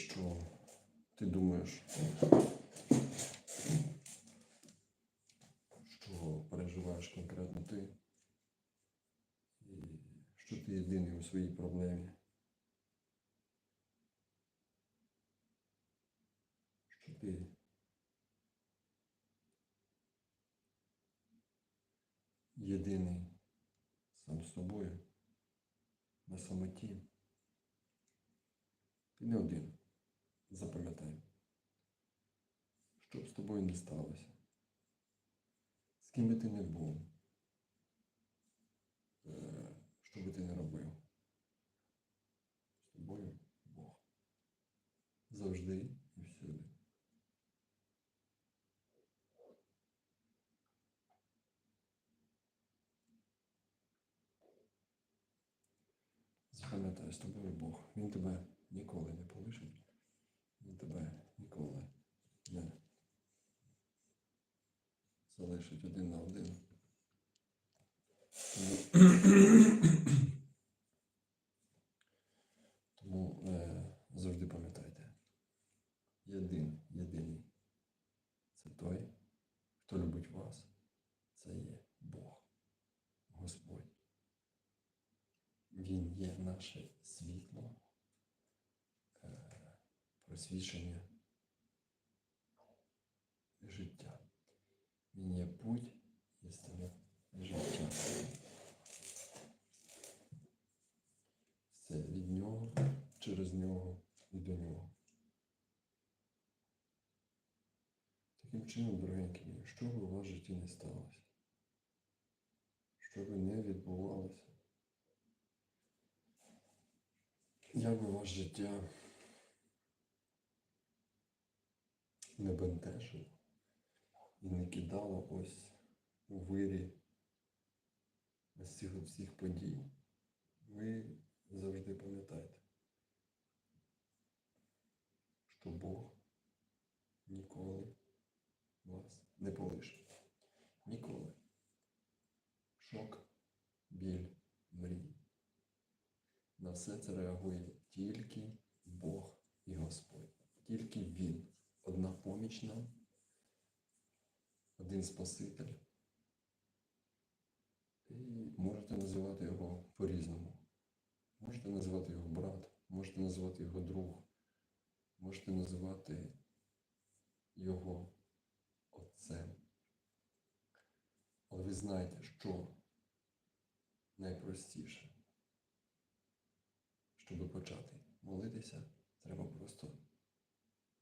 що ти думаєш, що переживаєш конкретно ти, і що ти єдиний у своїй проблемі. Що ти єдиний сам з собою на самоті. Ти не один. Запам'ятай. Що б з тобою не сталося. З ким би ти не був. е, Що би ти не робив. З тобою Бог. Завжди і всюди. Запам'ятай, з тобою Бог. Він тебе ніколи не полишить. Він тебе ніколи не залишить один на один. Тому, е, завжди пам'ятайте. Єдин, єдиний. Це той, хто любить вас. Це є Бог, Господь. Він є наше світло, е, просвічення життя. Він є путь, істина і життя. Все від нього, через нього і до нього. Таким чином, дорогенькі мої, що би у вас в житті не сталося, що би не відбувалося, як би ваше життя не бентежило і не кидало ось у вирі ось цих всіх подій, ви завжди пам'ятайте, що Бог ніколи вас не полишить. Ніколи. Шок, біль, мрій. На все це реагує тільки Бог і Господь. Тільки Він. Одна поміч нам, один Спаситель. І можете називати його по-різному. Можете називати його брат, можете називати його друг, можете називати його отцем. Але ви знаєте, що найпростіше щоб почати молитися, треба просто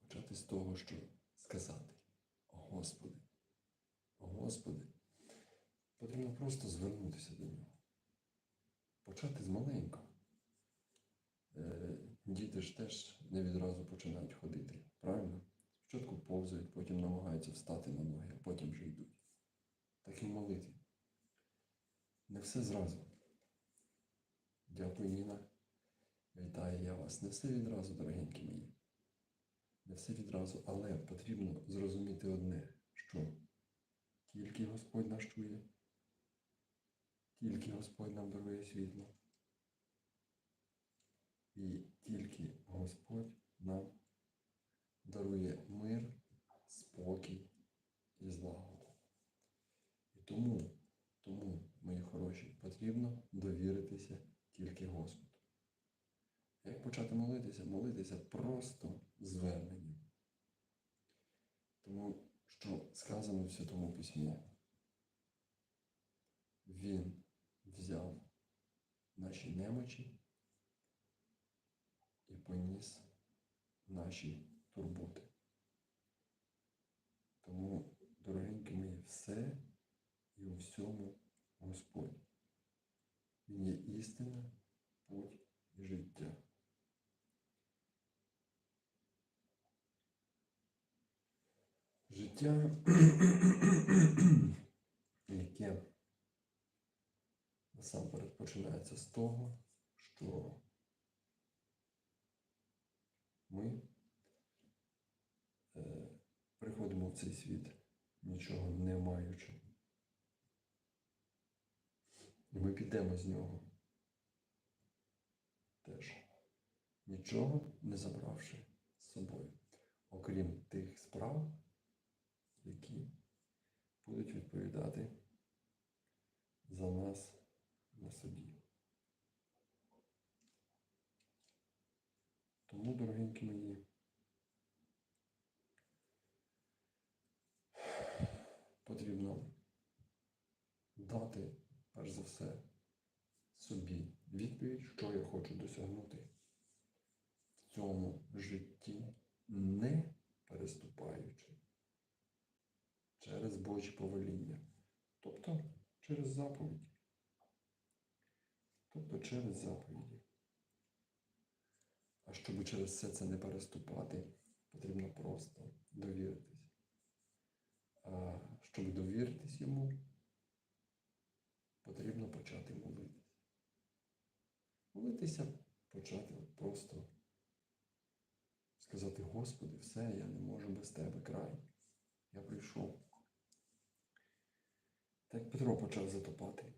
почати з того, що сказати. Господи, Господи, потрібно просто звернутися до нього. Почати з маленького. Е, Діти ж теж не відразу починають ходити. Правильно? Спочатку повзають, потім намагаються встати на ноги, а потім вже йдуть. Так і в молитві. Не все зразу. Дякую, Ніна. Вітаю я вас. Не все відразу, дорогенькі мої. Не все відразу, але потрібно зрозуміти одне, що тільки Господь нас чує, тільки Господь нам дарує світло. І тільки Господь нам дарує мир, спокій і злагоду. І тому, тому, мої хороші, потрібно довіритися тільки Господу. Як почати молитися? Молитися просто зверненням. Тому що сказано в Святому Письмі. Він взяв наші немочі і поніс наші турботи. Тому, дорогенькі мої, все і у всьому Господь. Він є істина, путь і життя. Життя, яке насамперед починається з того, що ми приходимо в цей світ, нічого не маючи. І ми підемо з нього теж нічого не забравши з собою, окрім тих справ, які будуть відповідати за нас на суді. Тому, дорогенькі мої, потрібно дати, перш за все, собі відповідь, що я хочу досягнути в цьому житті, не переступаючи через Божі повеління, тобто через заповіді. Тобто через заповіді. А щоб через все це не переступати, потрібно просто довіритись. А щоб довіритись йому, потрібно почати молитись. Молитися почати просто сказати, Господи, все, я не можу без Тебе край. Я прийшов. Так Петро почав затопати.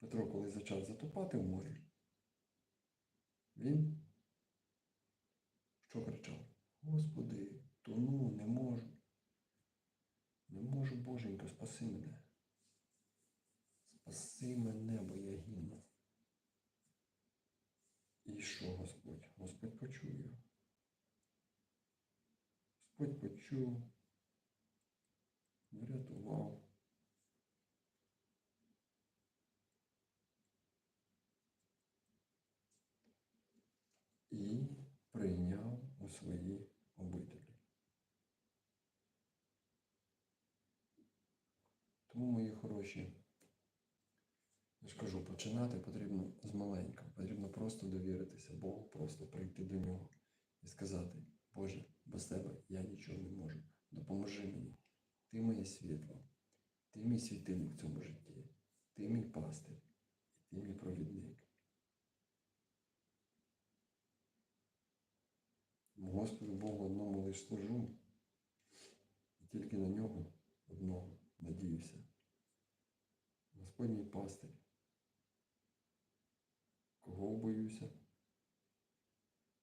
Петро, коли почав затопати в морі, він що кричав? Господи, тону, не можу. Не можу, Боженько, спаси мене. Спаси мене, бо я гину. І що Господь? Господь почув. Господь почув, врятував. І прийняв у свої обителі. Тому, мої хороші, починати потрібно з маленького. Потрібно просто довіритися Богу, просто прийти до нього і сказати, Боже, без тебе я нічого не можу. Допоможи мені. Ти моє світло, ти мій світильник в цьому житті, ти мій пастир, ти мій провідник. Господу Богу одному лиш служу, і тільки на нього одного надіюся. Господь мій пастир. Боюся?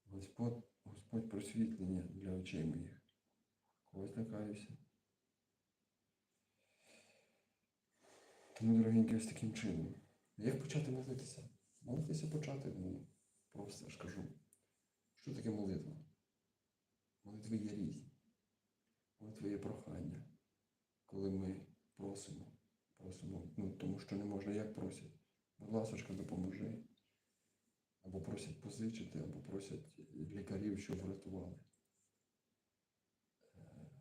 Господь, Господь просвітлення для очей моїх. Когось лякаюся. Тому, дорогенькі, ось таким чином. Як почати молитися? Молитися почати, ну, просто ж кажу. Що таке молитва? Молитви є різні. Молитви є прохання, коли ми просимо, просимо, ну, тому що не можна як просять. Будь ласочка, допоможи. Або просять позичити, або просять лікарів, щоб врятували. Е,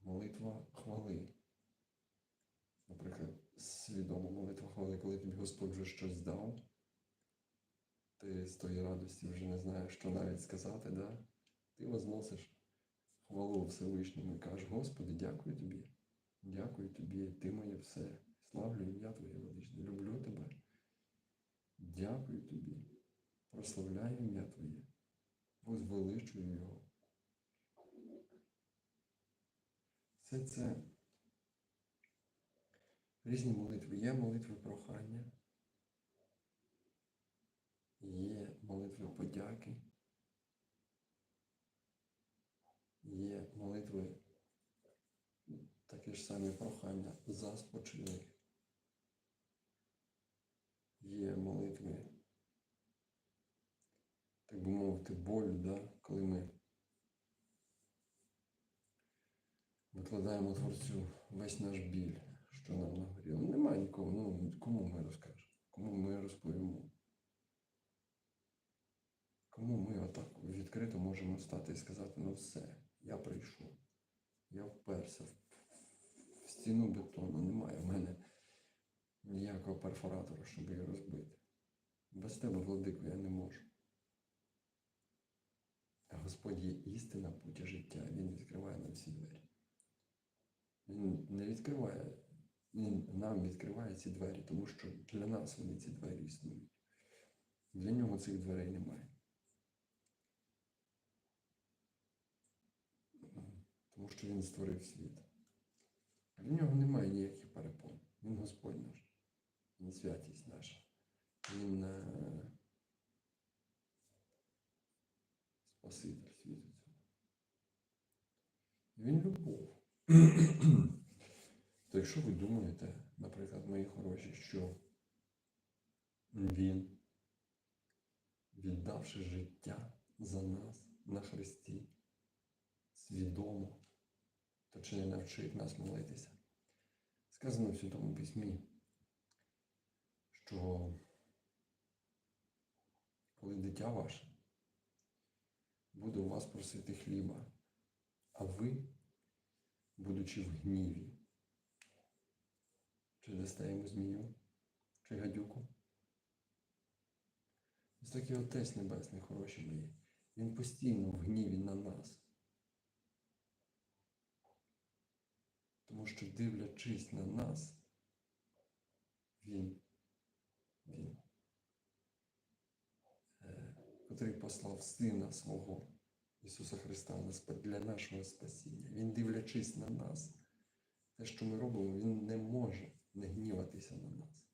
Молитва хвали. Наприклад, свідома молитва хвали, коли тобі Господь вже щось дав, ти з тої радості вже не знаєш, що навіть сказати, да? ти возносиш хвалу Всевишньому і кажеш, Господи, дякую тобі, дякую тобі, ти моє все. Славлю ім'я Твоє величне, люблю тебе. Дякую тобі, прославляю ім'я Твоє, возвеличую його. Все це різні молитви. Є молитви прохання, є молитви подяки, є молитви такі ж самі прохання за спочилих. Є молитви, би мовити, болю, да? коли ми викладаємо Творцю весь наш біль, що нам нагоріло. Немає нікого, ну кому ми розкажемо, кому ми розповімо. Кому ми отак відкрито можемо стати і сказати, ну все, я прийшов, я вперся в, стіну бетону, немає в мене ніякого перфоратора, щоб її розбити. Без тебе, владико, я не можу. Господь є істина путі життя, Він відкриває нам всі двері. Він не відкриває, Він нам відкриває ці двері, тому що для нас вони ці двері існують. Для нього цих дверей немає. Тому що він створив світ. Для нього немає ніяких перепон. Він Господь наш. Він святість наша. Він е, Спаситель світу цього. Він любов. То якщо ви думаєте, наприклад, мої хороші, що він, віддавши життя за нас на Христі, свідомо, то чи не навчить нас молитися? Сказано в Святому Письмі, що коли дитя ваше буде у вас просити хліба, а ви, будучи в гніві, чи дасте йому змію, чи гадюку? Ось такий Отець Небесний, хороші мої. Він постійно в гніві на нас. Тому що, дивлячись на нас, Він, е, котрий послав Сина свого Ісуса Христа для нашого спасіння. Він, дивлячись на нас, те, що ми робимо, Він не може не гніватися на нас.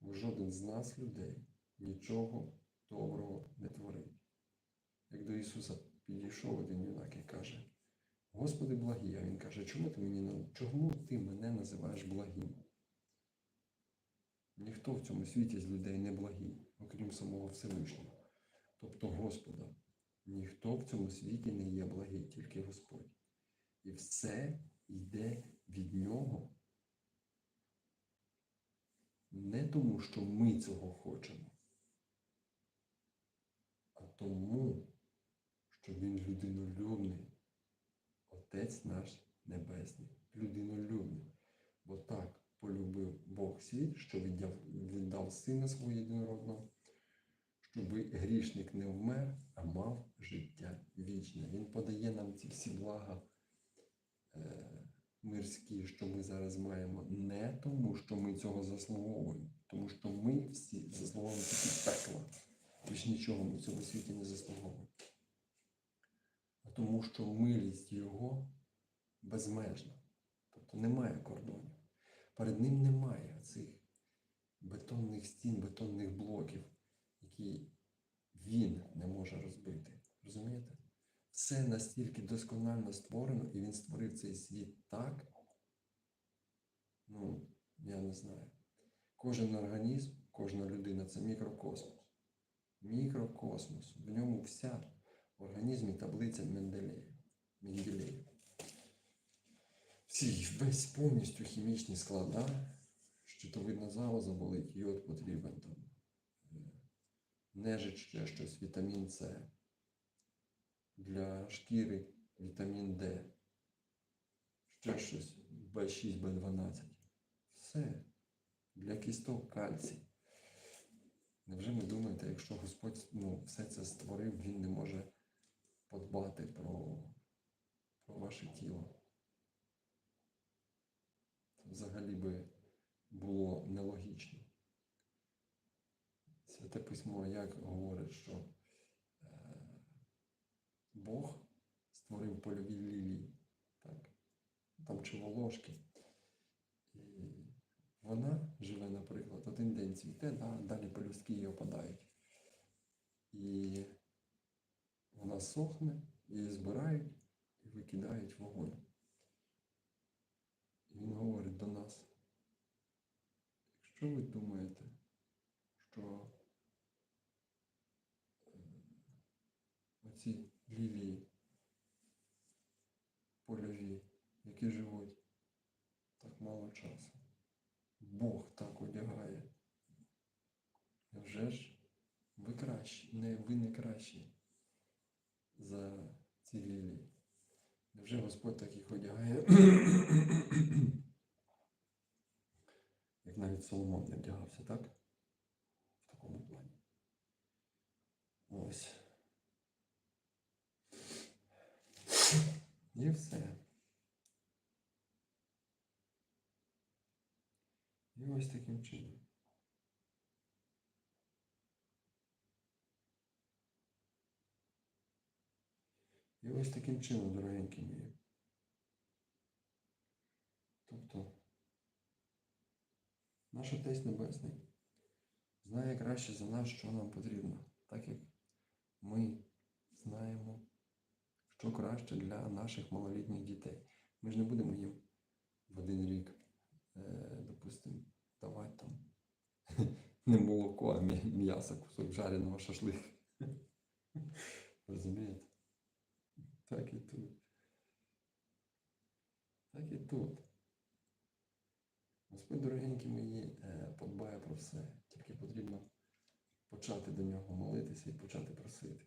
Бо жоден з нас, людей, нічого доброго не творить. Як до Ісуса підійшов один юнак і каже, Господи благий, а Він каже, чому ти мені чому ти мене називаєш благим? Ніхто в цьому світі з людей не благий, окрім самого Всевишнього, тобто Господа. Ніхто в цьому світі не є благий, тільки Господь. І все йде від Нього. Не тому, що ми цього хочемо, а тому, що Він людинолюбний, Отець наш Небесний, людинолюбний. Бо так полюбив Бог світ, що віддав, віддав Сина свого єдинородного, щоб грішник не вмер, а мав життя вічне. Він подає нам ці всі блага е, мирські, що ми зараз маємо, не тому, що ми цього заслуговуємо, тому що ми всі заслуговуємо тільки пекла. Більш нічого ми в цьому світі не заслуговуємо. А тому, що милість Його безмежна. Тобто немає кордонів. Перед ним немає цих бетонних стін, бетонних блоків, які він не може розбити. Розумієте? Все настільки досконально створено, і він створив цей світ так. Ну, я не знаю. Кожен організм, кожна людина це мікрокосмос. Мікрокосмос. В ньому вся в організмі таблиця Менделеєва. Менделеєва. Всі, весь повністю хімічні склади, щитовидна залоза болить, йод потрібен там, е, нежить ще щось, вітамін С. Для шкіри вітамін Д. Ще щось В6, В12. Все. Для кісток кальцій. Невже ви думаєте, якщо Господь ну, все це створив, Він не може подбати про, про ваше тіло? Взагалі би було нелогічно. Святе письмо як говорить, що е, Бог створив польові лілії, так? там чи волошки. І вона живе, наприклад, один день цвіте, да, далі пелюстки її опадають. І вона сохне, її збирають і викидають вогонь. Він говорить до нас, якщо ви думаєте, що е, оці лілії польові, які живуть так мало часу, Бог так одягає. Невже ж ви кращі, не, ви не кращі за ці лілії? Невже Господь так їх одягає? Як навіть Соломон не вдягався, так? В такому плані. Ось. І все. І ось таким чином. І ось таким чином, дорогенькі мої. Тобто Наш Отець Небесний знає краще за нас, що нам потрібно, так як ми знаємо, що краще для наших малолітніх дітей. Ми ж не будемо їм в один рік, е, допустимо, давати там не молоко, а м'ясо, кусок жареного шашлика. Розумієте? Так і тут. Так і тут. Господь, дорогенькі мої, е, подбає про все. Тільки потрібно почати до нього молитися і почати просити.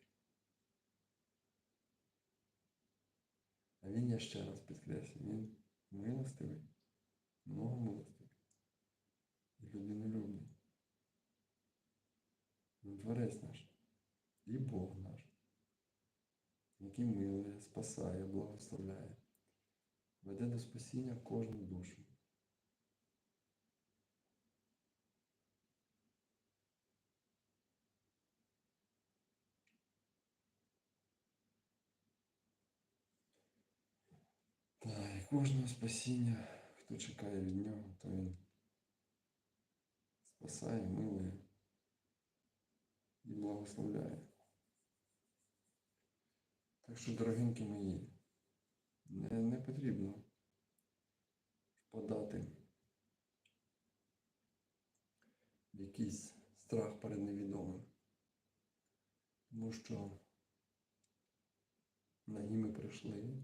А він, я ще раз підкреслю, він милостивий, многомилостивий і людинолюбний. Він творець наш і Бог наш, який милує, спасає, благословляє, веде до спасіння кожну душу. Та, і кожного спасіння, хто чекає від нього, то він спасає, милує і благословляє. Так що, дорогенькі мої, не, не потрібно в якийсь страх перед невідомим. Тому що на гі ми прийшли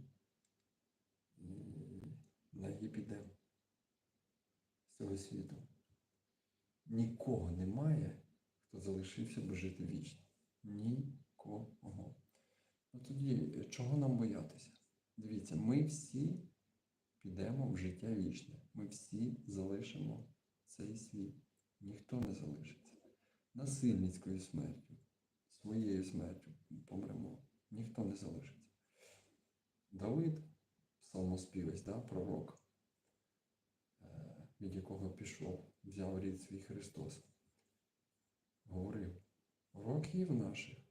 і на гі підемо з цього світу. Нікого немає, хто залишився би жити вічно. Нікого. Ну тоді чого нам боятися? Дивіться, ми всі підемо в життя вічне. Ми всі залишимо цей світ. Ніхто не залишиться. Насильницькою смертю, своєю смертю помремо. Ніхто не залишиться. Давид, псалмоспівець, да, пророк, е, від якого пішов, взяв рід свій Христос, говорив, років наших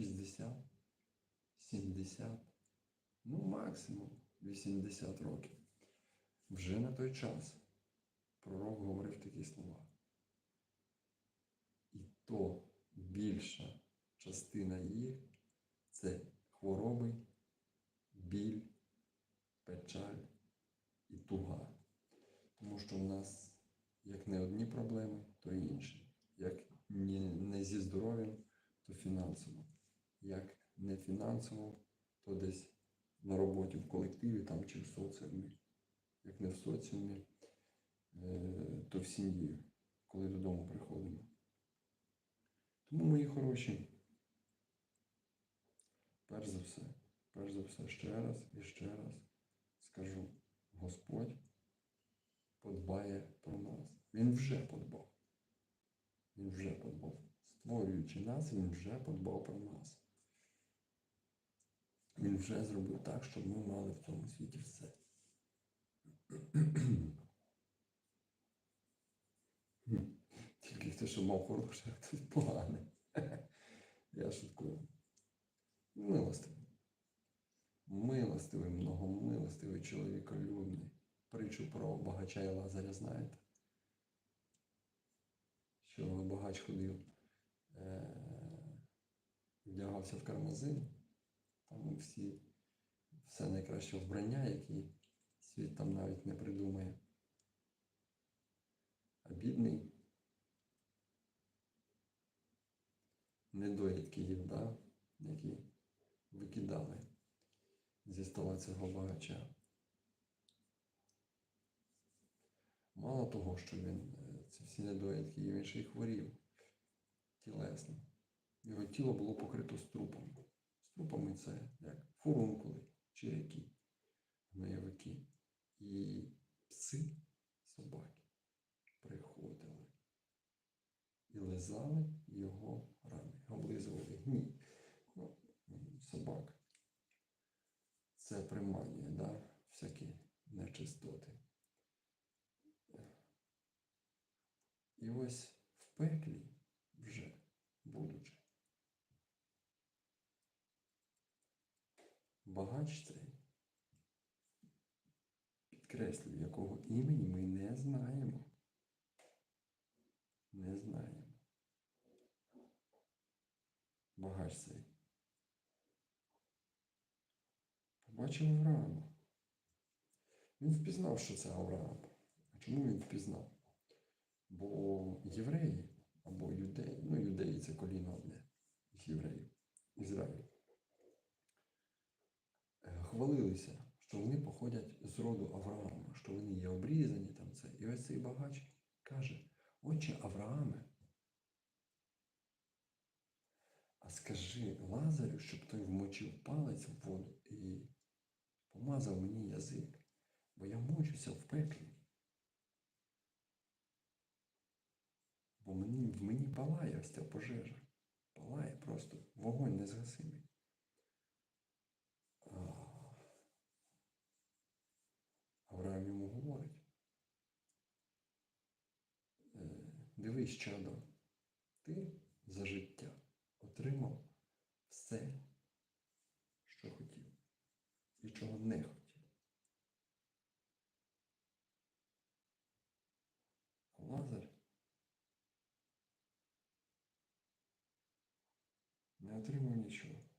60, 70, ну максимум 80 років. Вже на той час пророк говорив такі слова. І то більша частина їх це хвороби, біль, печаль і туга. Тому що в нас як не одні проблеми, то інші. Як не зі здоров'ям, то фінансово. Як не фінансово, то десь на роботі в колективі там, чи в соціумі. Як не в соціумі, е, то в сім'ї, коли додому приходимо. Тому, мої хороші, перш за все, перш за все, ще раз і ще раз скажу, Господь подбає про нас. Він вже подбав. Він вже подбав. Створюючи нас, він вже подбав про нас. Він вже зробив так, щоб ми мали в цьому світі все. Тільки хто, що мав хороше, а хтось погане. Я шуткую. Милостивий. Милостивий, многомилостивий, чоловіколюбний. Притчу про багача і Лазаря знаєте? Що багач ходив, е- вдягався в кармазин, там всі, все найкраще вбрання, які світ там навіть не придумає. А бідний недоїдки їв, да? які викидали зі стола цього багача. Мало того, що він е, ці всі недоїдки він ще й хворів тілесно. Його тіло було покрито струпами. Струпами це як фурункули, черяки, гноєвики. І пси, собаки приходили і лизали його рани, облизували гній. Ну, собак. Це приманює, да? всякі нечистоти. І ось в пеклі Багач цей, підкреслюю, якого імені ми не знаємо. Не знаємо. Багач цей. Побачив Авраама. Він впізнав, що це Авраам. А чому він впізнав? Бо євреї або юдеї, ну юдеї це коліно одне з євреїв, Ізраїль хвалилися, що вони походять з роду Авраама, що вони є обрізані там це. І ось цей багач каже, отче Аврааме, а скажи Лазарю, щоб той вмочив палець в воду і помазав мені язик, бо я мучуся в пеклі. Бо мені, в мені палає ось ця пожежа. Палає просто вогонь незгасимий. А Авраам йому говорить. «Е, Чадо, ти за життя отримав все, що хотів і чого не хотів. А Лазар не отримав нічого.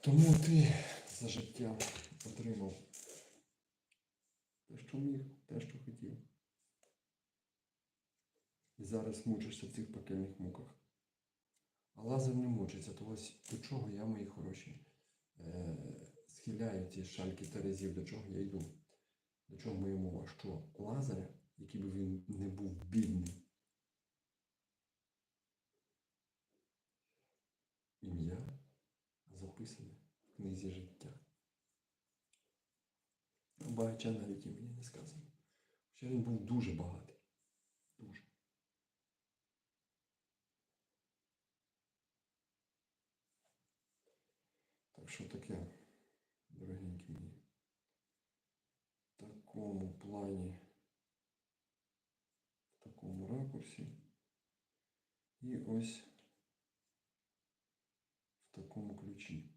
Тому ти за життя отримав те, що міг, те, що хотів. І зараз мучишся в цих пекельних муках. А Лазар не мучиться, то ось до чого я, мої хороші, е- схиляю ці шальки терезів, до чого я йду. До чого моя мова? Що Лазаря, який би він не був бідний, ім'я записане в книзі життя. Багача навіть імені не сказано. Хоча він був дуже багатий. Дуже. Так що таке, дорогенькі мої. В такому плані, в такому ракурсі. І ось в такому ключі.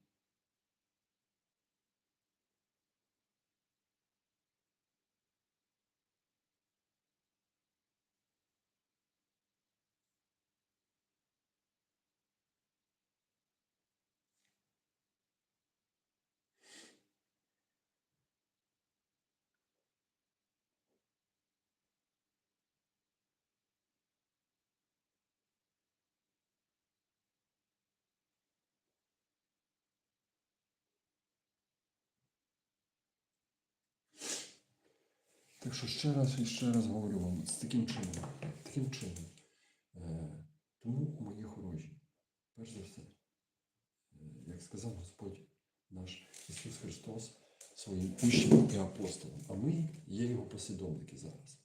Так що ще раз і ще раз говорю вам, з таким чином, таким чином. Е, тому, мої хороші, перш за все, е, як сказав Господь наш Ісус Христос своїм учням і апостолам, а ми є Його послідовники зараз.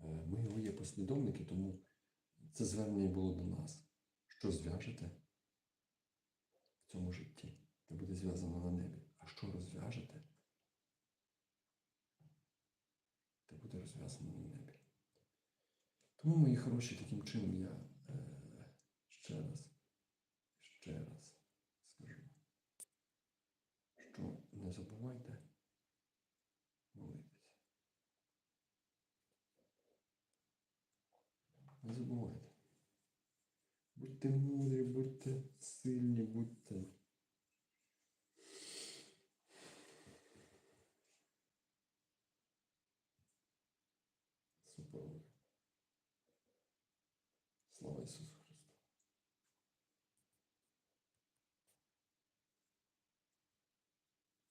Е, ми Його є послідовники, тому це звернення було до нас. Що зв'яжете в цьому житті, те буде зв'язано на небі. А що розв'яжете? Буде небі. Тому, мої хороші, таким чином я е, ще раз, ще раз скажу, що не забувайте молитися. Не забувайте. Будьте мудрі, будьте сильні, будьте.